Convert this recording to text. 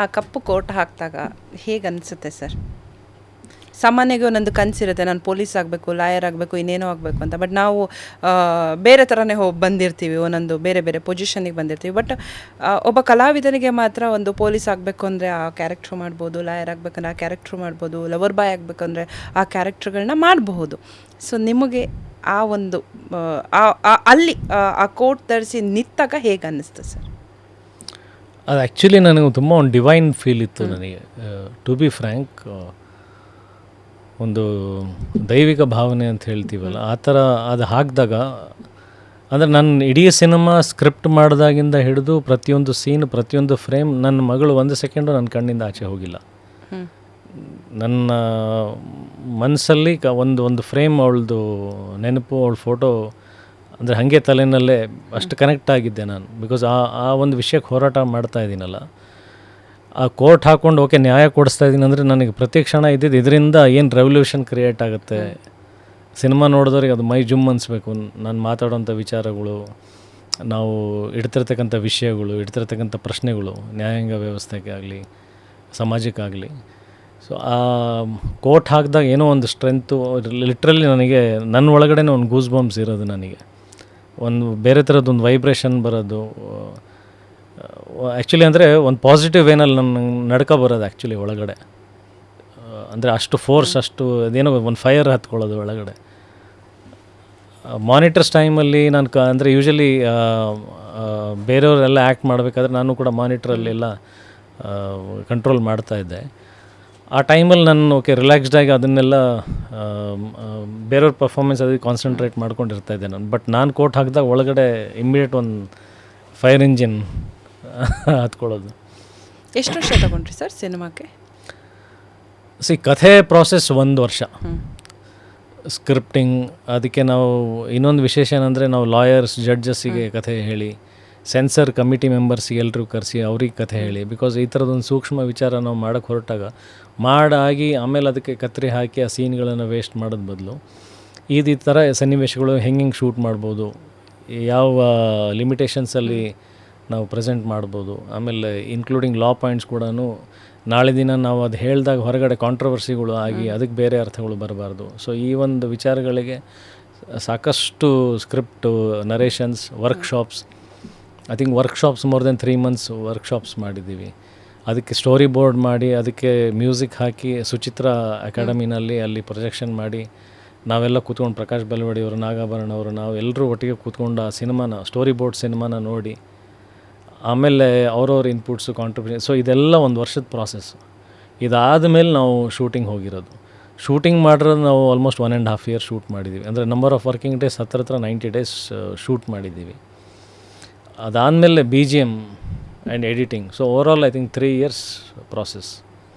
ಆ ಕಪ್ಪು ಕೋಟ್ ಹಾಕಿದಾಗ ಹೇಗೆ ಅನಿಸುತ್ತೆ ಸರ್? ಸಾಮಾನ್ಯವಾಗಿ ಒಂದೊಂದು ಕನಸಿರುತ್ತೆ ನಾನು ಪೊಲೀಸ್ ಆಗಬೇಕು ಲಾಯರ್ ಆಗಬೇಕು ಇನ್ನೇನೋ ಆಗಬೇಕು ಅಂತ. ಬಟ್ ನಾವು ಬೇರೆ ಥರನೇ ಹೋಗಿ ಬಂದಿರ್ತೀವಿ ಒಂದೊಂದು ಬೇರೆ ಬೇರೆ ಪೊಸಿಷನಿಗೆ ಬಂದಿರ್ತೀವಿ. ಬಟ್ ಒಬ್ಬ ಕಲಾವಿದನಿಗೆ ಮಾತ್ರ ಒಂದು ಪೊಲೀಸ್ ಆಗಬೇಕು ಅಂದರೆ ಆ ಕ್ಯಾರೆಕ್ಟ್ರ್ ಮಾಡ್ಬೋದು ಲಾಯರ್ ಆಗಬೇಕಂದ್ರೆ ಆ ಕ್ಯಾರೆಕ್ಟ್ರ್ ಮಾಡ್ಬೋದು ಲವರ್ ಬಾಯ್ ಆಗಬೇಕಂದ್ರೆ ಆ ಕ್ಯಾರೆಕ್ಟ್ರ್ಗಳನ್ನ ಮಾಡಬಹುದು. ಸೊ ನಿಮಗೆ ಆ ಒಂದು ಅಲ್ಲಿ ಆ, ಆ ಕೋಟ್ ಧರಿಸಿ ನಿಂತಾಗ ಹೇಗೆ ಅನ್ನಿಸ್ತು ಸರ್? ಅದು ಆ್ಯಕ್ಚುಲಿ ನನಗೆ ತುಂಬ ಒಂದು ಡಿವೈನ್ ಫೀಲ್ ಇತ್ತು ನನಗೆ. ಟು ಬಿ ಫ್ರ್ಯಾಂಕ್ ಒಂದು ದೈವಿಕ ಭಾವನೆ ಅಂತ ಹೇಳ್ತೀವಲ್ಲ ಆ ಥರ ಅದು ಹಾಕಿದಾಗ ಅಂದರೆ ನನ್ನ ಇಡೀ ಸಿನಿಮಾ ಸ್ಕ್ರಿಪ್ಟ್ ಮಾಡಿದಾಗಿಂದ ಹಿಡಿದು ಪ್ರತಿಯೊಂದು ಸೀನ್ ಪ್ರತಿಯೊಂದು ಫ್ರೇಮ್ ನನ್ನ ಮಗಳು ಒಂದು ಸೆಕೆಂಡು ನನ್ನ ಕಣ್ಣಿಂದ ಆಚೆ ಹೋಗಿಲ್ಲ. ನನ್ನ ಮನಸ್ಸಲ್ಲಿ ಕ ಒಂದು ಒಂದು ಫ್ರೇಮ್ ಅವಳದು ನೆನಪು ಅವಳ ಫೋಟೋ ಅಂದರೆ ಹಾಗೆ ತಲೆನಲ್ಲೇ ಅಷ್ಟು ಕನೆಕ್ಟ್ ಆಗಿದ್ದೆ ನಾನು. ಬಿಕಾಸ್ ಆ ಆ ಒಂದು ವಿಷಯಕ್ಕೆ ಹೋರಾಟ ಮಾಡ್ತಾ ಇದ್ದೀನಲ್ಲ. ಆ ಕೋರ್ಟ್ ಹಾಕ್ಕೊಂಡು ಓಕೆ ನ್ಯಾಯ ಕೊಡಿಸ್ತಾ ಇದ್ದೀನಿ ಅಂದರೆ ನನಗೆ ಪ್ರತಿ ಕ್ಷಣ ಇದ್ದಿದ್ದು ಇದರಿಂದ ಏನು ರೆವಲ್ಯೂಷನ್ ಕ್ರಿಯೇಟ್ ಆಗುತ್ತೆ? ಸಿನಿಮಾ ನೋಡಿದವ್ರಿಗೆ ಅದು ಮೈ ಜುಮ್ ಅನಿಸ್ಬೇಕು. ನಾನು ಮಾತಾಡೋಂಥ ವಿಚಾರಗಳು, ನಾವು ಇಡ್ತಿರ್ತಕ್ಕಂಥ ವಿಷಯಗಳು ಇಡ್ತಿರ್ತಕ್ಕಂಥ ಪ್ರಶ್ನೆಗಳು, ನ್ಯಾಯಾಂಗ ವ್ಯವಸ್ಥೆಗೆ ಆಗಲಿ ಸಮಾಜಕ್ಕಾಗಲಿ ಸೊ ಆ ಕೋರ್ಟ್ ಹಾಕಿದಾಗ ಏನೋ ಒಂದು ಸ್ಟ್ರೆಂತು ಲಿಟ್ರಲಿ ನನಗೆ, ನನ್ನ ಒಳಗಡೆನೇ ಒಂದು ಗೂಸ್ ಬಾಂಬ್ಸ್ ಇರೋದು ನನಗೆ. ಒಂದು ಬೇರೆ ಥರದ್ದು ಒಂದು ವೈಬ್ರೇಷನ್ ಬರೋದು ಆ್ಯಕ್ಚುಲಿ ಅಂದರೆ ಒಂದು ಪಾಸಿಟಿವ್ ವೇನಲ್ಲಿ ನನ್ನ ನಡ್ಕ ಬರೋದು ಆ್ಯಕ್ಚುಲಿ ಒಳಗಡೆ. ಅಂದರೆ ಅಷ್ಟು ಫೋರ್ಸ್ ಅಷ್ಟು ಅದೇನೋ ಒಂದು ಫೈರ್ ಹತ್ಕೊಳ್ಳೋದು ಒಳಗಡೆ. ಮಾನಿಟರ್ಸ್ ಟೈಮಲ್ಲಿ ನಾನು ಕ, ಅಂದರೆ ಯೂಶಲಿ ಬೇರೆಯವರೆಲ್ಲ ಆ್ಯಕ್ಟ್ ಮಾಡಬೇಕಾದ್ರೆ ನಾನು ಕೂಡ ಮಾನಿಟ್ರಲ್ಲೆಲ್ಲ ಕಂಟ್ರೋಲ್ ಮಾಡ್ತಾ ಇದ್ದೆ. ಆ ಟೈಮಲ್ಲಿ ನಾನು ಓಕೆ ರಿಲ್ಯಾಕ್ಸ್ಡಾಗಿ ಅದನ್ನೆಲ್ಲ ಬೇರೆಯವ್ರ ಪರ್ಫಾರ್ಮೆನ್ಸ್ ಅದಕ್ಕೆ ಕಾನ್ಸಂಟ್ರೇಟ್ ಮಾಡ್ಕೊಂಡಿರ್ತಾ ಇದ್ದೆ ನಾನು. ಬಟ್ ನಾನು ಕೋಟ್ ಹಾಕಿದಾಗ ಒಳಗಡೆ ಇಮ್ಮಿಡಿಯೇಟ್ ಒಂದು ಫೈರ್ ಇಂಜಿನ್ ಹತ್ಕೊಳ್ಳೋದು. ಎಷ್ಟು ವರ್ಷ ತಗೊಂಡ್ರಿ ಸರ್ ಸಿನಿಮಾಕ್ಕೆ? ಸಿ ಕಥೆ ಪ್ರಾಸೆಸ್ ಒಂದು ವರ್ಷ. ಸ್ಕ್ರಿಪ್ಟಿಂಗ್ ಅದಕ್ಕೆ ನಾವು ಇನ್ನೊಂದು ವಿಶೇಷ ಏನಂದರೆ ನಾವು ಲಾಯರ್ಸ್ ಜಡ್ಜಸ್ಸಿಗೆ ಕಥೆ ಹೇಳಿ ಸೆನ್ಸರ್ ಕಮಿಟಿ ಮೆಂಬರ್ಸ್ ಎಲ್ಲರೂ ಕರೆಸಿ ಅವ್ರಿಗೆ ಕಥೆ ಹೇಳಿ. ಬಿಕಾಸ್ ಈ ಥರದೊಂದು ಸೂಕ್ಷ್ಮ ವಿಚಾರ ನಾವು ಮಾಡೋಕ್ಕೆ ಹೊರಟಾಗ ಮಾಡಾಗಿ ಆಮೇಲೆ ಅದಕ್ಕೆ ಕತ್ರಿ ಹಾಕಿ ಆ ಸೀನ್ಗಳನ್ನು ವೇಸ್ಟ್ ಮಾಡೋದು ಬದಲು ಇದು ಈ ಥರ ಸನ್ನಿವೇಶಗಳು ಹೆಂಗೆ ಹೆಂಗೆ ಶೂಟ್ ಮಾಡ್ಬೋದು ಯಾವ ಲಿಮಿಟೇಷನ್ಸಲ್ಲಿ ನಾವು ಪ್ರೆಸೆಂಟ್ ಮಾಡ್ಬೋದು ಆಮೇಲೆ ಇನ್ಕ್ಲೂಡಿಂಗ್ ಲಾ ಪಾಯಿಂಟ್ಸ್ ಕೂಡ ನಾಳೆ ದಿನ ನಾವು ಅದು ಹೇಳಿದಾಗ ಹೊರಗಡೆ ಕಾಂಟ್ರವರ್ಸಿಗಳು ಆಗಿ ಅದಕ್ಕೆ ಬೇರೆ ಅರ್ಥಗಳು ಬರಬಾರ್ದು. ಸೊ ಈ ಒಂದು ವಿಚಾರಗಳಿಗೆ ಸಾಕಷ್ಟು script narrations workshops I think workshops more than three months workshops ಮಾಡಿದ್ದೀವಿ. ಅದಕ್ಕೆ ಸ್ಟೋರಿ ಬೋರ್ಡ್ ಮಾಡಿ, ಅದಕ್ಕೆ ಮ್ಯೂಸಿಕ್ ಹಾಕಿ ಸುಚಿತ್ರ ಅಕಾಡೆಮಿನಲ್ಲಿ ಅಲ್ಲಿ ಪ್ರೊಜೆಕ್ಷನ್ ಮಾಡಿ, ನಾವೆಲ್ಲ ಕೂತ್ಕೊಂಡು ಪ್ರಕಾಶ್ ಬೆಳವಡಿ ಅವರು ನಾಗಾಭರಣ ಅವರು, ನಾವು ಎಲ್ಲರೂ ಒಟ್ಟಿಗೆ ಕೂತ್ಕೊಂಡು ಆ ಸಿನಿಮಾನ ಸ್ಟೋರಿ ಬೋರ್ಡ್ ಸಿನಿಮಾನ ನೋಡಿ, ಆಮೇಲೆ ಅವ್ರವ್ರ ಇನ್ಪುಟ್ಸು ಕಾಂಟ್ರಿಬ್ಯೂಷನ್ ಸೊ ಇದೆಲ್ಲ ಒಂದು ವರ್ಷದ ಪ್ರಾಸೆಸ್ ಇದಾದ ಮೇಲೆ ನಾವು ಶೂಟಿಂಗ್ ಹೋಗಿರೋದು. ಶೂಟಿಂಗ್ ಮಾಡಿರೋದು ನಾವು almost one and half year shoot ಮಾಡಿದ್ದೀವಿ. ಅಂದರೆ ನಂಬರ್ ಆಫ್ ವರ್ಕಿಂಗ್ ಡೇಸ್ ಹತ್ರ ಹತ್ರ ನೈಂಟಿ ಡೇಸ್ ಶೂಟ್ ಮಾಡಿದ್ದೀವಿ. ಅದಾದಮೇಲೆ B G M and editing so overall I think three years process